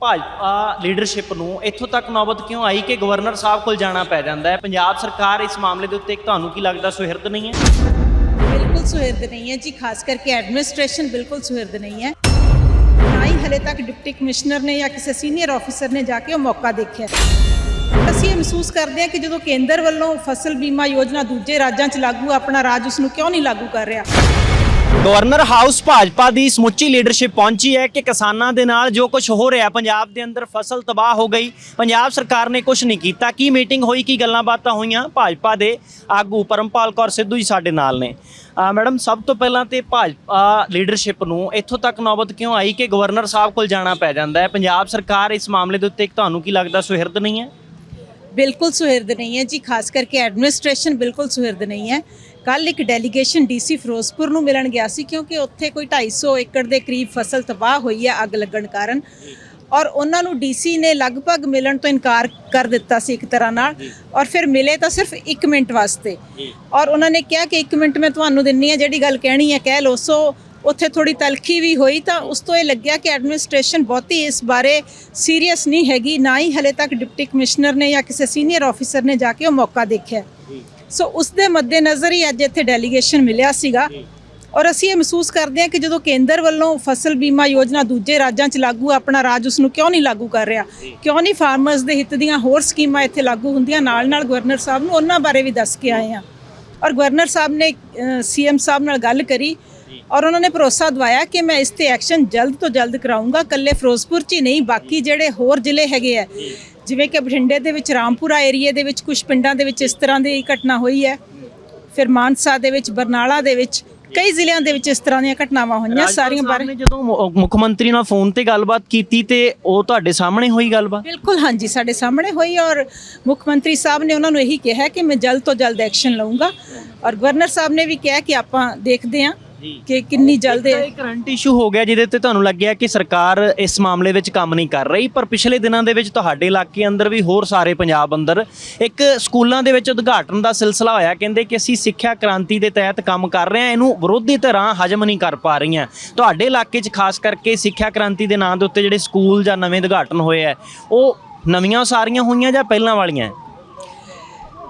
Bhajpa leadership ਨੂੰ ਇੱਥੋਂ ਤੱਕ ਨੌਬਤ ਕਿਉਂ ਆਈ ਕਿ ਗਵਰਨਰ ਸਾਹਿਬ ਕੋਲ ਜਾਣਾ ਪੈ ਜਾਂਦਾ ਹੈ? ਪੰਜਾਬ ਸਰਕਾਰ ਇਸ ਮਾਮਲੇ ਦੇ ਉੱਤੇ ਤੁਹਾਨੂੰ ਕੀ ਲੱਗਦਾ, ਸੁਹਿਰਦ ਨਹੀਂ ਹੈ? ਬਿਲਕੁਲ ਸੁਹਿਰਦ ਨਹੀਂ ਹੈ ਜੀ, ਖਾਸ ਕਰਕੇ ਐਡਮਿਨਿਸਟ੍ਰੇਸ਼ਨ ਬਿਲਕੁਲ ਸੁਹਿਰਦ ਨਹੀਂ ਹੈ। ਨਾ ਹੀ ਹਲੇ ਤੱਕ ਡਿਪਟੀ ਕਮਿਸ਼ਨਰ ਨੇ ਜਾਂ ਕਿਸੇ ਸੀਨੀਅਰ ਆਫੀਸਰ ਨੇ ਜਾ ਕੇ ਉਹ ਮੌਕਾ ਦੇਖਿਆ ਅਸੀਂ ਇਹ ਮਹਿਸੂਸ ਕਰਦੇ ਹਾਂ ਕਿ ਜਦੋਂ ਕੇਂਦਰ ਵੱਲੋਂ ਫਸਲ ਬੀਮਾ ਯੋਜਨਾ ਦੂਜੇ ਰਾਜਾਂ 'ਚ ਲਾਗੂ, ਆਪਣਾ ਰਾਜ ਉਸ ਨੂੰ ਕਿਉਂ ਨਹੀਂ ਲਾਗੂ ਕਰ ਰਿਹਾ? ਗਵਰਨਰ ਹਾਊਸ ਭਾਜਪਾ ਦੀ ਸਮੁੱਚੀ ਲੀਡਰਸ਼ਿਪ ਪਹੁੰਚੀ ਹੈ ਕਿ ਕਿਸਾਨਾਂ ਦੇ ਨਾਲ ਜੋ ਕੁਝ ਹੋ ਰਿਹਾ ਪੰਜਾਬ ਦੇ ਅੰਦਰ ਫਸਲ ਤਬਾਹ ਹੋ ਗਈ। ਪੰਜਾਬ ਸਰਕਾਰ ਨੇ ਕੁਝ ਨਹੀਂ ਕੀਤਾ। ਕੀ ਮੀਟਿੰਗ ਹੋਈ, ਕੀ ਗੱਲਾਂ ਬਾਤਾਂ ਹੋਈਆਂ? ਭਾਜਪਾ ਦੇ ਆਗੂ ਪਰਮਪਾਲ ਕੌਰ ਸਿੱਧੂ ਜੀ ਸਾਡੇ ਨਾਲ ਨੇ। ਮੈਡਮ, ਸਭ ਤੋਂ ਪਹਿਲਾਂ ਤੇ ਭਾਜਪਾ ਲੀਡਰਸ਼ਿਪ ਨੂੰ ਇੱਥੋਂ ਤੱਕ ਨੌਬਤ ਕਿਉਂ ਆਈ ਕਿ ਗਵਰਨਰ ਸਾਹਿਬ ਕੋਲ ਜਾਣਾ ਪੈ ਜਾਂਦਾ ਹੈ? ਪੰਜਾਬ ਸਰਕਾਰ ਇਸ ਮਾਮਲੇ ਦੇ ਉੱਤੇ ਤੁਹਾਨੂੰ ਕੀ ਲੱਗਦਾ, ਸੁਹਿਰਦ ਨਹੀਂ ਹੈ? ਬਿਲਕੁਲ ਸੁਹਿਰਦ ਨਹੀਂ ਹੈ ਜੀ। ਖਾਸ ਕਰਕੇ ਐਡਮਿਨਿਸਟ੍ਰੇਸ਼ਨ ਬਿਲਕੁਲ ਸੁਹਿਰਦ ਨਹੀਂ ਹੈ। ਕੱਲ ਇੱਕ ਡੈਲੀਗੇਸ਼ਨ ਡੀਸੀ ਫਿਰੋਜ਼ਪੁਰ ਨੂੰ ਮਿਲਣ ਗਿਆ ਸੀ ਕਿਉਂਕਿ ਉੱਥੇ ਕੋਈ 250 ਏਕੜ ਦੇ ਕਰੀਬ ਫਸਲ ਤਬਾਹ ਹੋਈ ਹੈ ਅੱਗ ਲੱਗਣ ਕਾਰਨ। ਔਰ ਉਹਨਾਂ ਨੂੰ ਡੀਸੀ ਨੇ ਲਗਭਗ ਮਿਲਣ ਤੋਂ ਇਨਕਾਰ ਕਰ ਦਿੱਤਾ ਸੀ ਇੱਕ ਤਰ੍ਹਾਂ ਨਾਲ। ਔਰ ਫਿਰ ਮਿਲੇ ਤਾਂ ਸਿਰਫ 1 ਮਿੰਟ ਵਾਸਤੇ। ਔਰ ਉਹਨਾਂ ਨੇ ਕਿਹਾ ਕਿ 1 ਮਿੰਟ ਮੈਂ ਤੁਹਾਨੂੰ ਦਿੰਨੀ ਆ ਜਿਹੜੀ ਗੱਲ ਕਹਿਣੀ ਹੈ ਕਹਿ ਲਓ। ਸੋ ਉੱਥੇ ਥੋੜੀ ਤਲਖੀ ਵੀ ਹੋਈ ਤਾਂ ਉਸ ਤੋਂ ਇਹ ਲੱਗਿਆ ਕਿ ਐਡਮਿਨਿਸਟ੍ਰੇਸ਼ਨ ਬਹੁਤੀ ਇਸ ਬਾਰੇ ਸੀਰੀਅਸ ਨਹੀਂ ਹੈਗੀ। ਨਾ ਹੀ ਹਲੇ ਤੱਕ ਡਿਪਟੀ ਕਮਿਸ਼ਨਰ ਨੇ ਜਾਂ ਕਿਸੇ ਸੀਨੀਅਰ ਆਫੀਸਰ ਨੇ ਜਾ ਕੇ ਉਹ ਮੌਕਾ ਦੇਖਿਆ। ਸੋ ਉਸ ਦੇ ਮੱਦੇਨਜ਼ਰ ਹੀ ਅੱਜ ਇੱਥੇ ਡੈਲੀਗੇਸ਼ਨ ਮਿਲਿਆ ਸੀਗਾ। ਔਰ ਅਸੀਂ ਇਹ ਮਹਿਸੂਸ ਕਰਦੇ ਹਾਂ ਕਿ ਜਦੋਂ ਕੇਂਦਰ ਵੱਲੋਂ ਫਸਲ ਬੀਮਾ ਯੋਜਨਾ ਦੂਜੇ ਰਾਜਾਂ 'ਚ ਲਾਗੂ ਆਪਣਾ ਰਾਜ ਉਸ ਨੂੰ ਕਿਉਂ ਨਹੀਂ ਲਾਗੂ ਕਰ ਰਿਹਾ? ਕਿਉਂ ਨਹੀਂ ਫਾਰਮਰਸ ਦੇ ਹਿੱਤ ਦੀਆਂ ਹੋਰ ਸਕੀਮਾਂ ਇੱਥੇ ਲਾਗੂ ਹੁੰਦੀਆਂ? ਨਾਲ ਨਾਲ ਗਵਰਨਰ ਸਾਹਿਬ ਨੂੰ ਉਹਨਾਂ ਬਾਰੇ ਵੀ ਦੱਸ ਕੇ ਆਏ ਆ ਔਰ ਗਵਰਨਰ ਸਾਹਿਬ ਨੇ ਸੀਐਮ ਸਾਹਿਬ ਨਾਲ ਗੱਲ ਕਰੀ ਔਰ ਉਹਨਾਂ ਨੇ ਭਰੋਸਾ ਦਵਾਇਆ ਕਿ ਮੈਂ ਇਸ ਤੇ ਐਕਸ਼ਨ ਜਲਦ ਤੋਂ ਜਲਦ ਕਰਾਉਂਗਾ ਕੱਲੇ ਫਿਰੋਜ਼ਪੁਰ 'ਚ ਹੀ ਨਹੀਂ, ਬਾਕੀ ਜਿਹੜੇ ਹੋਰ ਜ਼ਿਲ੍ਹੇ ਹੈਗੇ ਆ ਜਿਵੇਂ ਕਿ ਬਠਿੰਡੇ ਦੇ ਵਿੱਚ ਰਾਮਪੁਰਾ ਏਰੀਏ ਦੇ ਵਿੱਚ ਕੁਝ ਪਿੰਡਾਂ ਦੇ ਵਿੱਚ ਇਸ ਤਰ੍ਹਾਂ ਦੀ ਘਟਨਾ ਹੋਈ ਹੈ। ਫਿਰ ਮਾਨਸਾ ਦੇ ਵਿੱਚ ਬਰਨਾਲਾ ਦੇ ਵਿੱਚ ਕਈ ਜ਼ਿਲ੍ਹਿਆਂ ਦੇ ਵਿੱਚ ਇਸ ਤਰ੍ਹਾਂ ਦੀਆਂ ਘਟਨਾਵਾਂ ਹੋਈਆਂ ਸਾਰੀਆਂ ਬਾਰੇ ਜਦੋਂ ਮੁੱਖ ਮੰਤਰੀ ਨਾਲ ਫੋਨ ਤੇ ਗੱਲਬਾਤ ਕੀਤੀ ਤੇ ਉਹ ਤੁਹਾਡੇ ਸਾਹਮਣੇ ਹੋਈ ਗੱਲਬਾਤ? ਬਿਲਕੁਲ ਹਾਂਜੀ ਸਾਡੇ ਸਾਹਮਣੇ ਹੋਈ ਔਰ ਮੁੱਖ ਮੰਤਰੀ ਸਾਹਿਬ ਨੇ ਉਹਨਾਂ ਨੂੰ ਇਹੀ ਕਿਹਾ ਕਿ ਮੈਂ ਜਲਦ ਤੋਂ ਜਲਦ ਐਕਸ਼ਨ ਲਵਾਂਗਾ ਔਰ ਗਵਰਨਰ ਸਾਹਿਬ ਨੇ ਵੀ ਕਿਹਾ ਕਿ ਆਪਾਂ ਦੇਖਦੇ ਹਾਂ। ਕਿ ਕਿੰਨੀ ਜਲਦ ਇਹ- ਕਰੰਟ ਇਸ਼ੂ ਹੋ ਗਿਆ ਜਿਹਦੇ ਤੇ ਤੁਹਾਨੂੰ ਲੱਗਿਆ ਕਿ ਸਰਕਾਰ ਇਸ ਮਾਮਲੇ ਵਿੱਚ ਕੰਮ ਨਹੀਂ ਕਰ ਰਹੀ ਪਰ ਪਿਛਲੇ ਦਿਨਾਂ ਦੇ ਵਿੱਚ ਤੁਹਾਡੇ ਇਲਾਕੇ ਅੰਦਰ ਵੀ ਹੋਰ ਸਾਰੇ ਪੰਜਾਬ ਅੰਦਰ ਇੱਕ ਸਕੂਲਾਂ ਦੇ ਵਿੱਚ ਉਦਘਾਟਨ ਦਾ ਸਿਲਸਿਲਾ ਹੋਇਆ। ਕਹਿੰਦੇ ਕਿ ਅਸੀਂ ਸਿੱਖਿਆ ਕ੍ਰਾਂਤੀ ਦੇ ਤਹਿਤ ਕੰਮ ਕਰ ਰਹੇ ਹਾਂ ਇਹਨੂੰ ਵਿਰੋਧੀ ਧਿਰਾਂ ਹਜਮ ਨਹੀਂ ਕਰ ਪਾ ਰਹੀਆਂ। ਤੁਹਾਡੇ ਇਲਾਕੇ 'ਚ ਖਾਸ ਕਰਕੇ ਸਿੱਖਿਆ ਕ੍ਰਾਂਤੀ ਦੇ ਨਾਂ ਦੇ ਉੱਤੇ ਜਿਹੜੇ ਸਕੂਲ ਜਾਂ ਨਵੇਂ ਉਦਘਾਟਨ ਹੋਏ ਆ ਉਹ ਨਵੀਆਂ ਉਸਾਰੀਆਂ ਹੋਈਆਂ ਜਾਂ ਪਹਿਲਾਂ ਵਾਲੀਆਂ?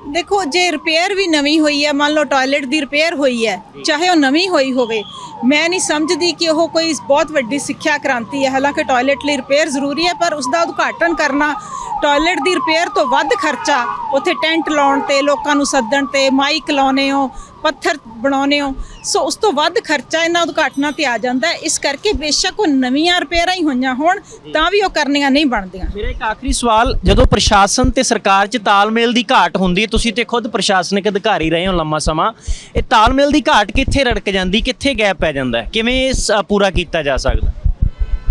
ਦੇਖੋ, ਜੇ ਰਿਪੇਅਰ ਵੀ ਨਵੀਂ ਹੋਈ ਹੈ, ਮੰਨ ਲਓ ਟਾਇਲਟ ਦੀ ਰਿਪੇਅਰ ਹੋਈ ਹੈ, ਚਾਹੇ ਉਹ ਨਵੀਂ ਹੋਈ ਹੋਵੇ, ਮੈਂ ਨਹੀਂ ਸਮਝਦੀ ਕਿ ਉਹ ਕੋਈ ਬਹੁਤ ਵੱਡੀ ਸਿੱਖਿਆ ਕ੍ਰਾਂਤੀ ਹੈ। ਹਾਲਾਂਕਿ ਟਾਇਲਟ ਲਈ ਰਿਪੇਅਰ ਜ਼ਰੂਰੀ ਹੈ, ਪਰ ਉਸ ਦਾ ਉਦਘਾਟਨ ਕਰਨਾ ਟਾਇਲਟ ਦੀ ਰਿਪੇਅਰ ਤੋਂ ਵੱਧ ਖਰਚਾ, ਉੱਥੇ ਟੈਂਟ ਲਾਉਣ ਤੇ, ਲੋਕਾਂ ਨੂੰ ਸੱਦਣ ਤੇ ਮਾਈਕ ਲਾਉਣੇ ਹੋ, ਪੱਥਰ ਬਣਾਉਣੇ ਹੋ, ਸੋ ਉਸ ਤੋਂ ਵੱਧ ਖਰਚਾ ਇਹਨਾਂ ਉਦਘਾਟਨਾਂ ਤੇ ਆ ਜਾਂਦਾ ਇਸ ਕਰਕੇ ਬੇਸ਼ੱਕ ਉਹ ਨਵੀਆਂ ਰਿਪੇਅਰਾਂ ਹੀ ਹੋਈਆਂ ਹੋਣ, ਤਾਂ ਵੀ ਉਹ ਕਰਨੀਆਂ ਨਹੀਂ ਬਣਦੀਆਂ। ਮੇਰਾ ਇੱਕ ਆਖਰੀ ਸਵਾਲ, ਜਦੋਂ ਪ੍ਰਸ਼ਾਸਨ ਤੇ ਸਰਕਾਰ 'ਚ ਤਾਲਮੇਲ ਦੀ ਘਾਟ ਹੁੰਦੀ ਹੈ ਤੁਸੀਂ ਤੇ ਖੁਦ ਪ੍ਰਸ਼ਾਸਨਿਕ ਅਧਿਕਾਰੀ ਰਹੇ ਹੋ ਲੰਮਾ ਸਮਾਂ, ਇਹ ਤਾਲਮੇਲ ਦੀ ਘਾਟ ਕਿੱਥੇ ਰੜਕ ਜਾਂਦੀ, ਕਿੱਥੇ ਗੈਪ ਪੈ ਜਾਂਦਾ? ਕਿਵੇਂ ਇਹ ਸ- ਪੂਰਾ ਕੀਤਾ ਜਾ ਸਕਦਾ?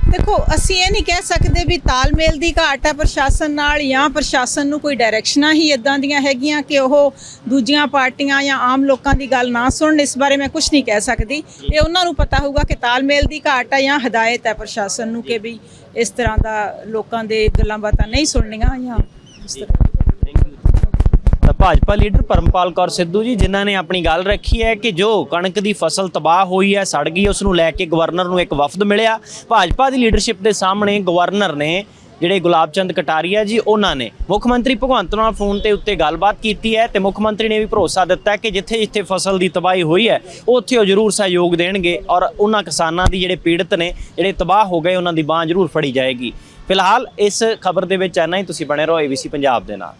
ਦੇਖੋ, ਅਸੀਂ ਇਹ ਨਹੀਂ ਕਹਿ ਸਕਦੇ ਵੀ ਤਾਲਮੇਲ ਦੀ ਘਾਟ ਹੈ ਪ੍ਰਸ਼ਾਸਨ ਨਾਲ ਜਾਂ ਪ੍ਰਸ਼ਾਸਨ ਨੂੰ ਕੋਈ ਡਾਇਰੈਕਸ਼ਨਾਂ ਹੀ ਇਦਾਂ ਦੀਆਂ ਹੈਗੀਆਂ ਕਿ ਉਹ ਦੂਜੀਆਂ ਪਾਰਟੀਆਂ ਜਾਂ ਆਮ ਲੋਕਾਂ ਦੀ ਗੱਲ ਨਾ ਸੁਣਨ, ਇਸ ਬਾਰੇ ਮੈਂ ਕੁਝ ਨਹੀਂ ਕਹਿ ਸਕਦੀ। ਇਹ ਉਹਨਾਂ ਨੂੰ ਪਤਾ ਹੋਊਗਾ ਕਿ ਤਾਲਮੇਲ ਦੀ ਘਾਟ ਹੈ ਜਾਂ ਹਦਾਇਤ ਹੈ ਪ੍ਰਸ਼ਾਸਨ ਨੂੰ ਕਿ ਵੀ ਇਸ ਤਰ੍ਹਾਂ ਦਾ ਲੋਕਾਂ ਦੇ ਗੱਲਾਂ ਬਾਤਾਂ ਨਹੀਂ ਸੁਣਨੀਆਂ ਜਾਂ ਇਸ ਤਰ੍ਹਾਂ ਭਾਜਪਾ ਲੀਡਰ ਪਰਮਪਾਲ ਕੌਰ ਸਿੱਧੂ ਜੀ, ਜਿਨ੍ਹਾਂ ਨੇ ਆਪਣੀ ਗੱਲ ਰੱਖੀ ਹੈ ਕਿ ਜੋ ਕਣਕ ਦੀ ਫਸਲ ਤਬਾਹ ਹੋਈ ਹੈ, ਸੜ ਗਈ, ਉਸ ਨੂੰ ਲੈ ਕੇ ਗਵਰਨਰ ਨੂੰ ਇੱਕ ਵਫਦ ਮਿਲਿਆ। ਭਾਜਪਾ ਦੀ ਲੀਡਰਸ਼ਿਪ ਦੇ ਸਾਹਮਣੇ ਗਵਰਨਰ ਨੇ ਜਿਹੜੇ ਗੁਲਾਬ ਚੰਦ ਕਟਾਰੀਆ ਜੀ, ਉਹਨਾਂ ਨੇ ਮੁੱਖ ਮੰਤਰੀ ਭਗਵੰਤ ਨਾਲ ਫੋਨ ਤੇ ਉੱਤੇ ਗੱਲਬਾਤ ਕੀਤੀ ਹੈ ਤੇ ਮੁੱਖ ਮੰਤਰੀ ਨੇ ਵੀ ਭਰੋਸਾ ਦਿੱਤਾ ਕਿ ਜਿੱਥੇ ਜਿੱਥੇ ਫਸਲ ਦੀ ਤਬਾਹੀ ਹੋਈ ਹੈ, ਉੱਥੇ ਉਹ ਜ਼ਰੂਰ ਸਹਿਯੋਗ ਦੇਣਗੇ ਔਰ ਉਹਨਾਂ ਕਿਸਾਨਾਂ ਦੀ ਜਿਹੜੇ ਪੀੜਤ ਨੇ, ਜਿਹੜੇ ਤਬਾਹ ਹੋ ਗਏ, ਉਹਨਾਂ ਦੀ ਬਾਹ ਜ਼ਰੂਰ ਫੜੀ ਜਾਏਗੀ। ਫਿਲਹਾਲ ਇਸ ਖਬਰ ਦੇ ਵਿੱਚ ਇੰਨਾ ਹੀ। ਤੁਸੀਂ ਬਣੇ ਰਹੋ ਏਬੀਸੀ ਪੰਜਾਬ ਦੇ ਨਾਲ।